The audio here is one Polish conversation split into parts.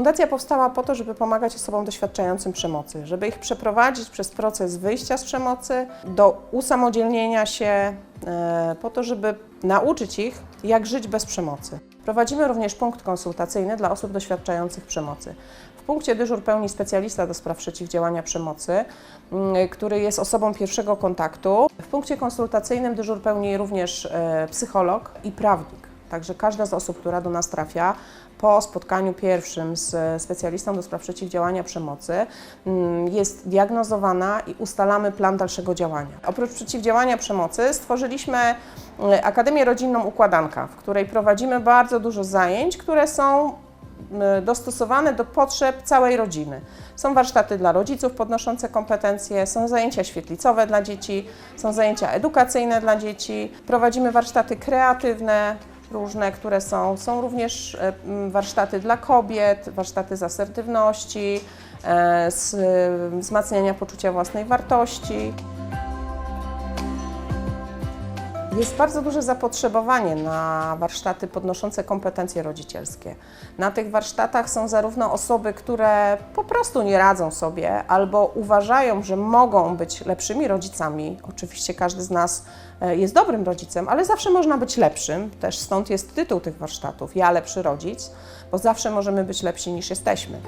Fundacja powstała po to, żeby pomagać osobom doświadczającym przemocy, żeby ich przeprowadzić przez proces wyjścia z przemocy, do usamodzielnienia się, e, po to, żeby nauczyć ich, jak żyć bez przemocy. Prowadzimy również punkt konsultacyjny dla osób doświadczających przemocy. W punkcie dyżur pełni specjalista do spraw przeciwdziałania przemocy, mm, który jest osobą pierwszego kontaktu. W punkcie konsultacyjnym dyżur pełni również e, psycholog i prawnik. Także każda z osób, która do nas trafia, po spotkaniu pierwszym z specjalistą do spraw przeciwdziałania przemocy mm, jest diagnozowana i ustalamy plan dalszego działania. Oprócz przeciwdziałania przemocy stworzyliśmy e, Akademię Rodzinną Układanka, w której prowadzimy bardzo dużo zajęć, które są m, dostosowane do potrzeb całej rodziny. Są warsztaty dla rodziców podnoszące kompetencje, są zajęcia świetlicowe dla dzieci, są zajęcia edukacyjne dla dzieci, prowadzimy warsztaty kreatywne, różne, które są. Są również e, warsztaty dla kobiet, warsztaty z asertywności, e, z e, wzmacniania poczucia własnej wartości. Jest bardzo duże zapotrzebowanie na warsztaty podnoszące kompetencje rodzicielskie. Na tych warsztatach są zarówno osoby, które po prostu nie radzą sobie albo uważają, że mogą być lepszymi rodzicami. Oczywiście każdy z nas e, jest dobrym rodzicem, ale zawsze można być lepszym. Też stąd jest tytuł tych warsztatów: Ja lepszy rodzic, bo zawsze możemy być lepsi niż jesteśmy.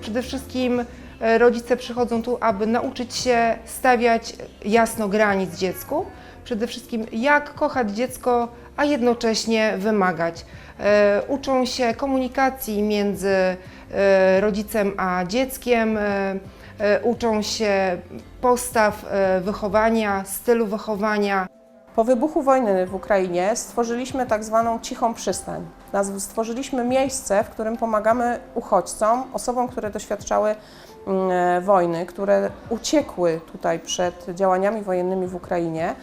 Przede wszystkim rodzice przychodzą tu, aby nauczyć się stawiać jasno granic dziecku. Przede wszystkim jak kochać dziecko, a jednocześnie wymagać. E, Uczą się komunikacji między e, rodzicem a dzieckiem, e, e, uczą się postaw e, wychowania, stylu wychowania. Po wybuchu wojny w Ukrainie stworzyliśmy tak zwaną cichą przystań. Stworzyliśmy miejsce, w którym pomagamy uchodźcom, osobom, które doświadczały mm, e, wojny, które uciekły tutaj przed działaniami wojennymi w Ukrainie.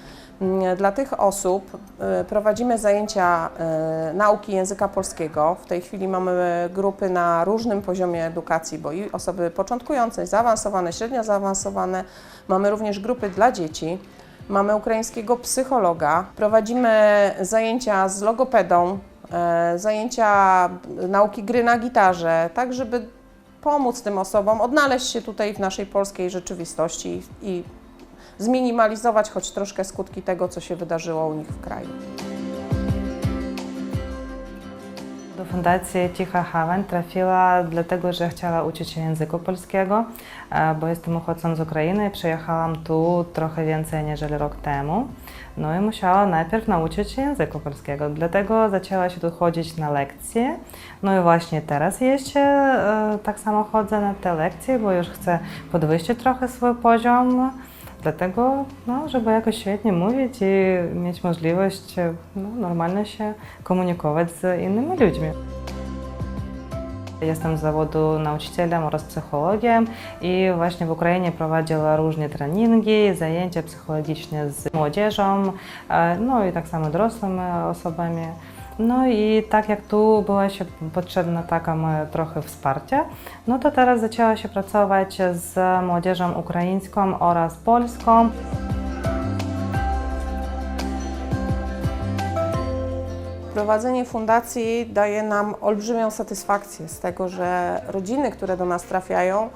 Mm, Dla tych osób e, prowadzimy zajęcia e, nauki języka polskiego. W tej chwili mamy grupy na różnym poziomie edukacji, bo i osoby początkujące, zaawansowane, średnio zaawansowane. Mamy również grupy dla dzieci. Mamy ukraińskiego psychologa, prowadzimy zajęcia z logopedą, e, zajęcia nauki gry na gitarze, tak żeby pomóc tym osobom odnaleźć się tutaj w naszej polskiej rzeczywistości i zminimalizować choć troszkę skutki tego, co się wydarzyło u nich w kraju. Do Fundacji Cicha Hawen trafiła dlatego, że chciała uczyć się języka polskiego, e, bo jestem uchodźcą z Ukrainy i przyjechałam tu trochę więcej niż rok temu. No i musiała najpierw nauczyć się języka polskiego, dlatego zaczęła się tu chodzić na lekcje. No i właśnie teraz jeszcze e, tak samo chodzę na te lekcje, bo już chcę podwyższyć trochę swój poziom. Dlatego, no, żeby jakoś świetnie mówić i mieć możliwość e, no, normalnie się komunikować z innymi ludźmi. Jestem z zawodu nauczycielem oraz psychologiem i właśnie w Ukrainie prowadziła różne treningi, zajęcia psychologiczne z młodzieżą, e, no i tak samo dorosłymi osobami. No i tak jak tu było się potrzebne takie moje trochę wsparcie, no to teraz zaczęła się pracować z młodzieżą ukraińską oraz polską. Prowadzenie fundacji daje nam olbrzymią satysfakcję z tego, że rodziny, które do nas trafiają,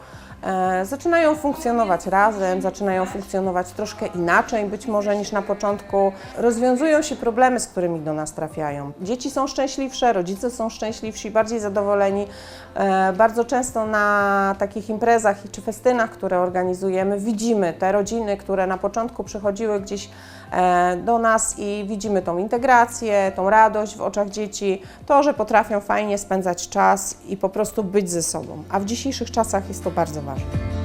e, zaczynają funkcjonować razem, zaczynają funkcjonować troszkę inaczej być może niż na początku. Rozwiązują się problemy, z którymi do nas trafiają. Dzieci są szczęśliwsze, rodzice są szczęśliwsi, bardziej zadowoleni. E, bardzo często na takich imprezach czy festynach, które organizujemy, widzimy te rodziny, które na początku przychodziły gdzieś do nas i widzimy tą integrację, tą radość w oczach dzieci, to, że potrafią fajnie spędzać czas i po prostu być ze sobą. A w dzisiejszych czasach jest to bardzo ważne.